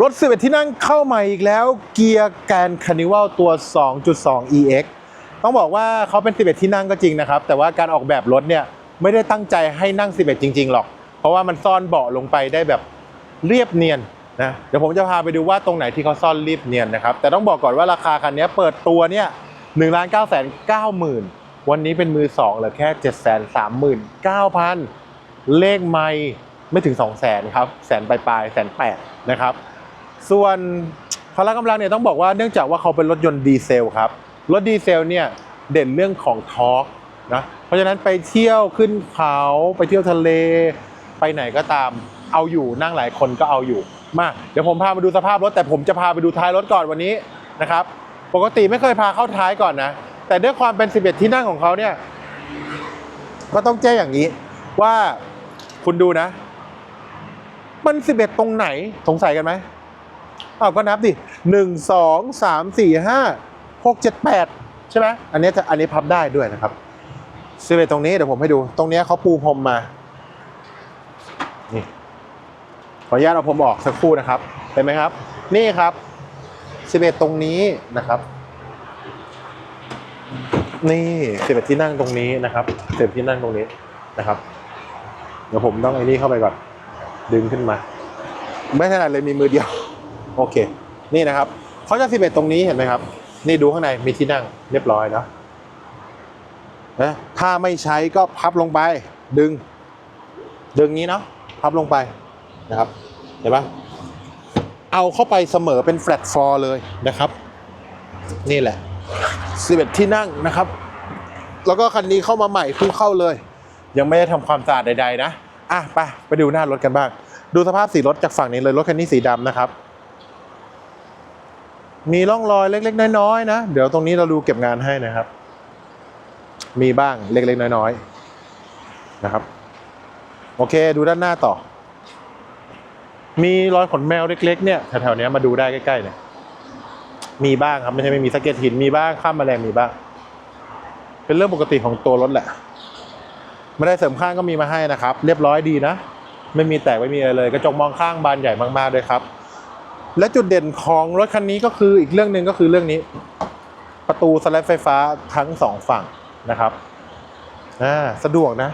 รถ11ที่นั่งเข้าใหม่อีกแล้วเกียร์แกนคานิวัลตัว 2.2 EX ต้องบอกว่าเขาเป็น 11 ที่นั่งก็จริงนะครับ แต่ว่าการออกแบบรถเนี่ยไม่ได้ตั้งใจให้นั่ง 11 จริง ๆ หรอก เพราะว่ามันซ่อนเบาะลงไปได้แบบเรียบเนียนนะเดี๋ยวผมจะพาไปดูว่าตรงไหนที่เขาซ่อนเรียบเนียนนะครับ แต่ต้องบอกก่อนว่าราคาคันนี้เปิดตัวเนี่ย1 9 9 9 0 0 0วันนี้เป็นมือ2เหลือแค่7 3 9 0 0 0เลขไม่ไม่ถึง2 0 0 0 0 0ครับแสนปลายๆแสนแปดนะครับ ส่วนพละกำลังเนี่ยต้องบอกว่าเนื่องจากว่าเขาเป็นรถยนต์ดีเซลครับ รถดีเซลเนี่ยเด่นเรื่องของทอร์กนะเพราะฉะนั้นไปเที่ยวขึ้นเขาไปเที่ยวทะเล ไปไหนก็ตามเอาอยู่นั่งหลายคนก็เอาอยู่มาเดี๋ยวผมพามาดูสภาพรถแต่ผมจะพาไปดูท้ายรถก่อนวันนี้นะครับ ปกติไม่เคยพาเข้าท้ายก่อนนะ แต่ด้วยความเป็น 11 ที่นั่งของเขาเนี่ย ก็ต้องแจ้งอย่างนี้ ว่าคุณดูนะ มัน 11 ตรงไหนสงสัยกันไหม อ้าวก็นับดิหนึ่งสองสามสี่ห้าหกเจ็ดแปดใช่ไหมอันนี้จะอันนี้พับได้ด้วยนะครับสิเตรงนี้เดี๋ยวผมให้ดู ตรงนี้เขาปูพรมมานี่ขออนุญาตเอาผมออกสักครู่นะครับเห็นไหมครับ นี่ครับสิเตรงนี้นะครับ นี่สิบที่นั่งตรงนี้นะครับสิบที่นั่งตรงนี้นะครับ เดี๋ยวผมต้องไอ้นี่เข้าไปก่อนดึงขึ้นมา ไม่ถนัดเลยมีมือเดียว โอเค นี่นะครับเขาจะ11 ตรงนี้เห็นไหมครับ นี่ดูข้างในมีที่นั่งเรียบร้อยเนาะนะถ้าไม่ใช้ก็พับลงไป ดึง ดึงนี้เนาะพับลงไปนะครับ เห็นปะเอาเข้าไปเสมอเป็นแฟลตฟอร์เลยนะครับ นี่แหละ 11 ที่นั่งนะครับ แล้วก็คันนี้เข้ามาใหม่เพิ่งเข้าเลย ยังไม่ได้ทำความสะอาดใดๆนะอะไปไปดูหน้ารถกันบ้าง ดูสภาพสีรถจากฝั่งนี้เลยรถคันนี้สีดำนะครับ มีร่องรอยเล็ก ๆ น้อยๆนะ เดี๋ยวตรงนี้เราดูเก็บงานให้นะครับ มีบ้างเล็ก ๆ น้อยๆนะครับ โอเคดูด้านหน้าต่อ มีรอยขนแมวเล็ก ๆ เนี่ยแถวๆนี้มาดูได้ใกล้ๆเนี่ยมีบ้างครับไม่ใช่ไม่มีสะเก็ตหินมีบ้างข้ามแมลงมีบ้าง เป็นเรื่องปกติของตัวรถแหละไม่ได้เสริมข้างก็มีมาให้นะครับ เรียบร้อยดีนะ ไม่มีแตกไม่มีอะไรเลย กระจกมองข้างบานใหญ่มากๆด้วยครับ และจุดเด่นของรถคันนี้ก็คืออีกเรื่องหนึ่งก็คือเรื่องนี้ ประตูสไลด์ไฟฟ้าทั้งสองฝั่งนะครับอ่าสะดวกนะ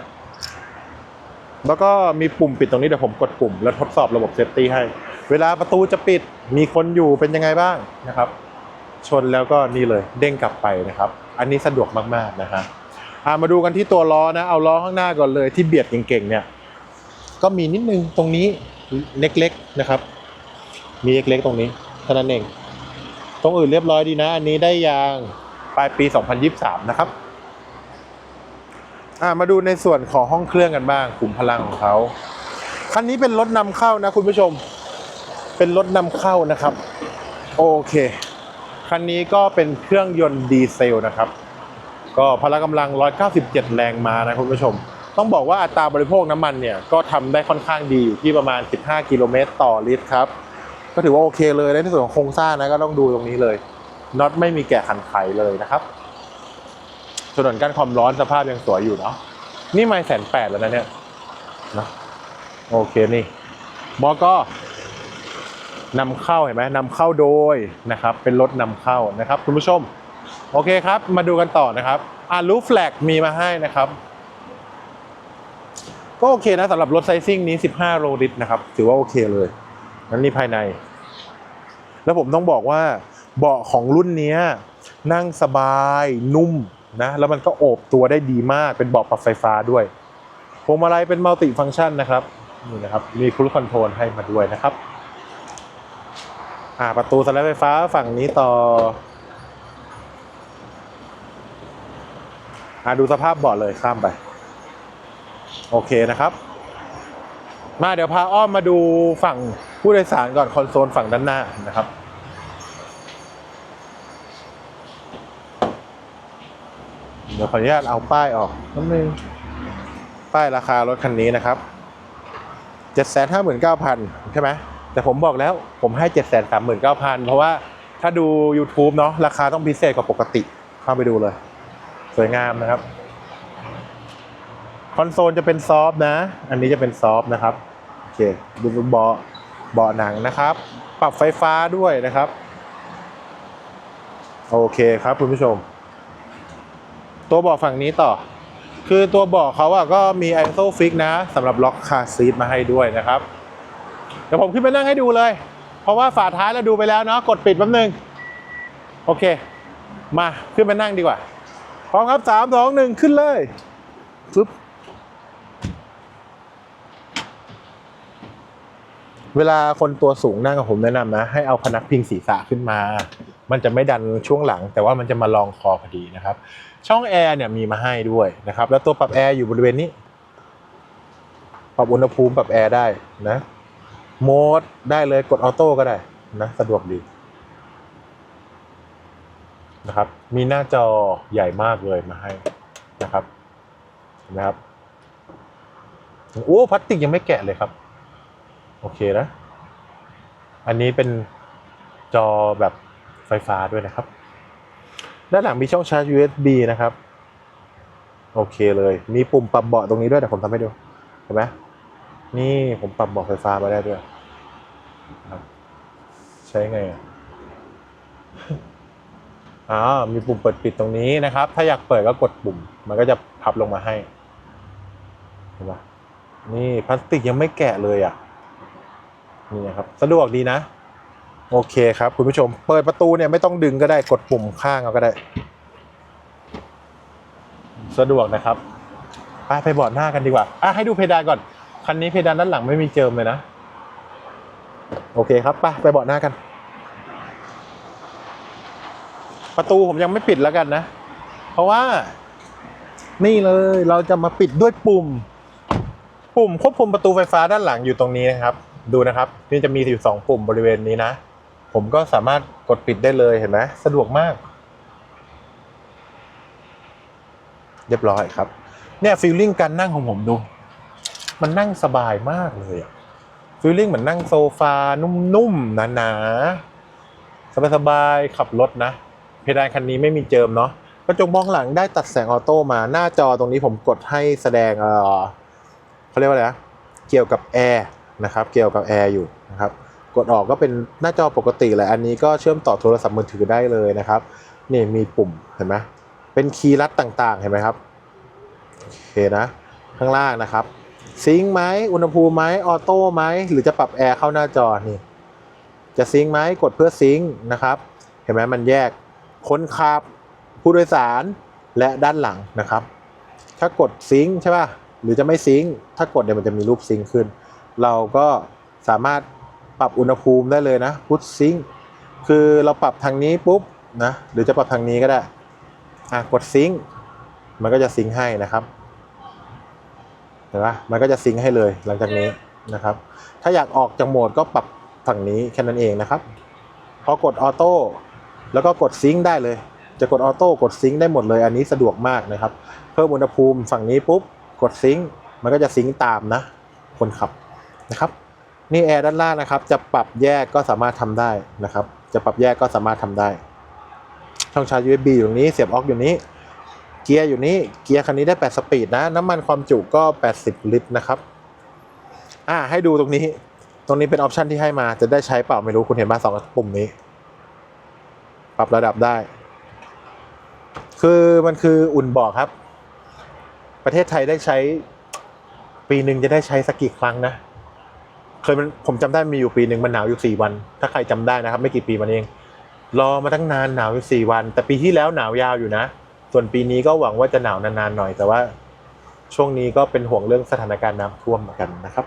แล้วก็มีปุ่มปิดตรงนี้เดี๋ยวผมกดปุ่ม แล้วทดสอบระบบเซฟตี้ให้ เวลาประตูจะปิดมีคนอยู่เป็นยังไงบ้างนะครับ ชนแล้วก็นี่เลยเด้งกลับไปนะครับ อันนี้สะดวกมากๆนะฮะอามาดูกันที่ตัวล้อนะ เอาล้อข้างหน้าก่อนเลยที่เบียดเก่งๆเนี่ย ก็มีนิดนึงตรงนี้เล็กๆนะครับ มีเล็กๆตรงนี้เท่านั้นเอง ตรงอื่นเรียบร้อยดีนะ อันนี้ได้ยางปลายปี 2023 นะครับอ่ามาดูในส่วนของห้องเครื่องกันบ้างขุมพลังของเขาคันนี้เป็นรถนำเข้านะคุณผู้ชม เป็นรถนำเข้านะครับ โอเค คันนี้ก็เป็นเครื่องยนต์ดีเซลนะครับ ก็พละกำลัง 197 แรงม้านะคุณผู้ชม ต้องบอกว่าอัตราบริโภคน้ำมันเนี่ย ก็ทำได้ค่อนข้างดีอยู่ที่ประมาณ 15 กิโลเมตรต่อลิตรครับ ก็ถือว่าโอเคเลยในส่วนของโครงสร้างนะก็ต้องดูตรงนี้เลยน็อตไม่มีแกะขันไขเลยนะครับถนนกั้นความร้อนสภาพยังสวยอยู่เนาะนี่ไม่แสนแปดแล้วนะเนี่ยนะโอเคนี่บอกนำเข้าเห็นไหมนำเข้าโดยนะครับ เป็นรถนำเข้านะครับ คุณผู้ชม โอเคครับ มาดูกันต่อนะครับอ่ารูฟแฟลกมีมาให้นะครับ ก็โอเคนะสำหรับรถไซซิ่งนี้ 15 โลลิตรนะครับ ถือว่าโอเคเลย นั่นนี่ภายใน แล้วผมต้องบอกว่า เบาะของรุ่นนี้นั่งสบายนุ่มนะแล้วมันก็โอบตัวได้ดีมากเป็นเบาะปรับไฟฟ้าด้วยพวงมาลัยเป็นมัลติฟัง c t ชันนะครับนี่นะครับมีครูคอนโทรลให้มาด้วยนะครับอ่าประตูสไลด์ไฟฟ้าฝั่งนี้ต่ออ่าดูสภาพเบาะเลยข้ามไป โอเคนะครับ มาเดี๋ยวพาอ้อมมาดูฝั่ง ผู้โดยสารก่อนคอนโซลฝั่งด้านหน้านะครับ เดี๋ยวขออนุญาตเอาป้ายออกนิดนึงป้ายราคารถคันนี้นะครับ759,000ใช่ไหมแต่ผมบอกแล้วผมให้739,000เพราะว่าถ้าดู YouTube เนาะราคาต้องพิเศษกว่าปกติ เข้าไปดูเลย สวยงามนะครับ คอนโซลจะเป็นซอฟนะ อันนี้จะเป็นซอฟนะครับ โอเค ดูเบา เบาะหนังนะครับ ปรับไฟฟ้าด้วยนะครับ โอเคครับคุณผู้ชม ตัวเบาะฝั่งนี้ต่อ คือตัวเบาะเขาอะก็มี i s o fix นะสำหรับล็อกคาซีทมาให้ด้วยนะครับ เดี๋ยวผมขึ้นไปนั่งให้ดูเลย เพราะว่าฝาท้ายเราดูไปแล้วเนาะกดปิดแป๊บนึง โอเค มาขึ้นไปนั่งดีกว่าพร้อมครับสามสองหนึ่งขึ้นเลยฟึบ เวลาคนตัวสูงนั่งกับผมแนะนำนะ ให้เอาพนักพิงศีรษะขึ้นมา มันจะไม่ดันช่วงหลัง แต่ว่ามันจะมาลองคอพอดีนะครับ ช่องแอร์เนี่ยมีมาให้ด้วยนะครับ แล้วตัวปรับแอร์อยู่บริเวณนี้ ปรับอุณหภูมิปรับแอร์ได้นะโหมดได้เลยกดออโต้ก็ได้นะสะดวกดีนะครับ มีหน้าจอใหญ่มากเลยมาให้นะครับนไหมครับโอ้พลาสติกยังไม่แกะเลยครับ โอเคนะ อันนี้เป็นจอแบบไฟฟ้าด้วยนะครับ ด้านหลังมีช่องชาร์จ USB นะครับ โอเคเลย มีปุ่มปรับเบาะตรงนี้ด้วยแต่ผมทำให้ดู เห็นไหมนี่ผมปรับเบาะไฟฟ้ามาได้ด้วย ใช้ไงอะอ่ามีปุ่มเปิดปิดตรงนี้นะครับ ถ้าอยากเปิดก็กดปุ่ม มันก็จะพับลงมาให้ เห็นปะนี่พลาสติกยังไม่แกะเลยอะ นี่นะครับสะดวกดีนะ โอเคครับ คุณผู้ชม เปิดประตูเนี่ยไม่ต้องดึงก็ได้กดปุ่มข้างเอาก็ได้ สะดวกนะครับไปไปเบาะหน้ากันดีกว่าอะให้ดูเพดานก่อนคันนี้เพดานด้านหลังไม่มีเจิมเลยนะโอเคครับไปไปเบาะหน้ากัน ประตูผมยังไม่ปิดแล้วกันนะ เพราะว่า นี่เลยเราจะมาปิดด้วยปุ่ม ปุ่มควบคุมประตูไฟฟ้าด้านหลังอยู่ตรงนี้นะครับ ดูนะครับนี่จะมีอยู่สองปุ่มบริเวณนี้นะ ผมก็สามารถกดปิดได้เลยเห็นไหมสะดวกมาก เรียบร้อยครับ เนี่ยฟีลลิ่งการนั่งของผมดู มันนั่งสบายมากเลยอะฟีลลิ่งเหมือนนั่งโซฟา นุ่มๆหนาๆสบายๆขับรถนะ เพดานคันนี้ไม่มีเจิมเนาะกระจกมองหลังได้ตัดแสงออโต้มาหน้าจอตรงนี้ผมกดให้แสดงเออเขาเรียกว่าอะไรนะเกี่ยวกับแอร์ นะครับเกี่ยวกับแอร์อยู่นะครับกดออกก็เป็นหน้าจอปกติแหละอันนี้ก็เชื่อมต่อโทรศัพท์มือถือได้เลยนะครับนี่มีปุ่มเห็นไหมเป็นคีย์ลัดต่างๆเห็นไหมครับโอเคนะข้างล่างนะครับซิงไหมอุณหภูมิไหมออโต้ไหมหรือจะปรับแอร์เข้าหน้าจอนี่จะซิงไหมกดเพื่อซิงนะครับเห็นไหมมันแยกคนขับผู้โดยสารและด้านหลังนะครับ ถ้ากดซิงใช่ป่ะหรือจะไม่ซิงถ้ากดเนี่ยมันจะมีรูปซิงขึ้น เราก็สามารถปรับอุณหภูมิได้เลยนะพุทซิงคือเราปรับทางนี้ปุ๊บนะหรือจะปรับทางนี้ก็ได้อะกดซิงมันก็จะซิงให้นะครับเห็นปะมันก็จะซิงให้เลยหลังจากนี้นะครับ ถ้าอยากออกจากโหมดก็ปรับฝั่งนี้แค่นั้นเองนะครับพอกดออโต้แล้วก็กดซิงได้เลย จะกดออโต้กดซิงได้หมดเลย อันนี้สะดวกมากนะครับ เพิ่มอุณหภูมิฝั่งนี้ปุ๊บกดซิงมันก็จะซิงตามนะ คนขับ นะครับ นี่แอร์ด้านล่างนะครับ จะปรับแยกก็สามารถทำได้นะครับ จะปรับแยกก็สามารถทำได้ ช่องชาร์จ USB อยู่นี้เสียบออกอยู่นี้ เกียร์อยู่นี้เกียร์คันนี้ได้8สปีดนะ น้ำมันความจุก็ 80 ลิตรนะครับอ่าให้ดูตรงนี้ ตรงนี้เป็นออปชันที่ให้มาจะได้ใช้เปล่าไม่รู้คุณเห็นมาสองปุ่มนี้ ปรับระดับได้ คือมันคืออุ่นบาะครับ ประเทศไทยได้ใช้ ปีหนึ่งจะได้ใช้สักกี่ครั้งนะ เคยผมจำได้มีอยู่ปีหนึ่งมันหนาวอยู่สี่วัน ถ้าใครจำได้นะครับ ไม่กี่ปีมันเอง รอมาตั้งนานหนาวอยู่สี่วัน แต่ปีที่แล้วหนาวยาวอยู่นะ ส่วนปีนี้ก็หวังว่าจะหนาวนานๆหน่อย แต่ว่าช่วงนี้ก็เป็นห่วงเรื่องสถานการณ์น้ำท่วมเหมือนกันนะครับ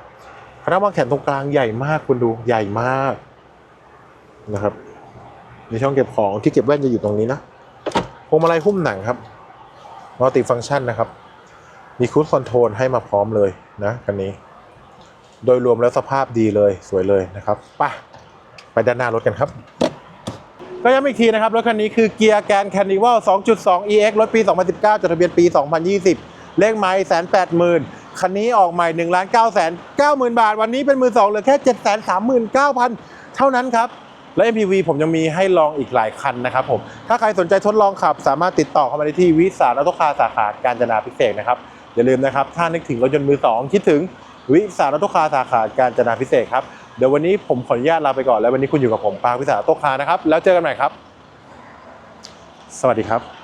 พนักวางแขนตรงกลางใหญ่มากคุณดูใหญ่มากนะครับ ในช่องเก็บของที่เก็บแว่นจะอยู่ตรงนี้นะพวงมาลัยหุ้มหนังครับมัลติฟังก์ชันนะครับ มีคูดคอนโทรลให้มาพร้อมเลยนะคันนี้ โดยรวมแล้วสภาพดีเลยสวยเลยนะครับไป่ะไปด้านหน้ารถกันครับ ก็ย้ำอีกทีนะครับ รถคันนี้คือเกียร์แกนแคนิวัล2.2 EX รถปี 2019 จดทะเบียนปี 2020 เลขไม้แสนแปดหมื่นคันนี้ออกใหม่1ล้าน9แสน9หมื่นบาท วันนี้เป็นมือสองเหลือแค่7แสน3 9 0 0เท่านั้นครับ และ MPV ผมยังมีให้ลองอีกหลายคันนะครับผม ถ้าใครสนใจทดลองขับ สามารถติดต่อเข้ามาได้ที่วิสารออโตคารสาขาการจนาพิเศษนะครับ อย่าลืมนะครับ ถ้านึกถึงรถยนต์มือสองคิดถึง วิสารโตคาสาขาการจนาพิเศษครับ เดี๋ยววันนี้ผมขออนุญาตลาไปก่อน แล้ววันนี้คุณอยู่กับผมปาวิสาโตคานะครับ แล้วเจอกันใหม่ครับ สวัสดีครับ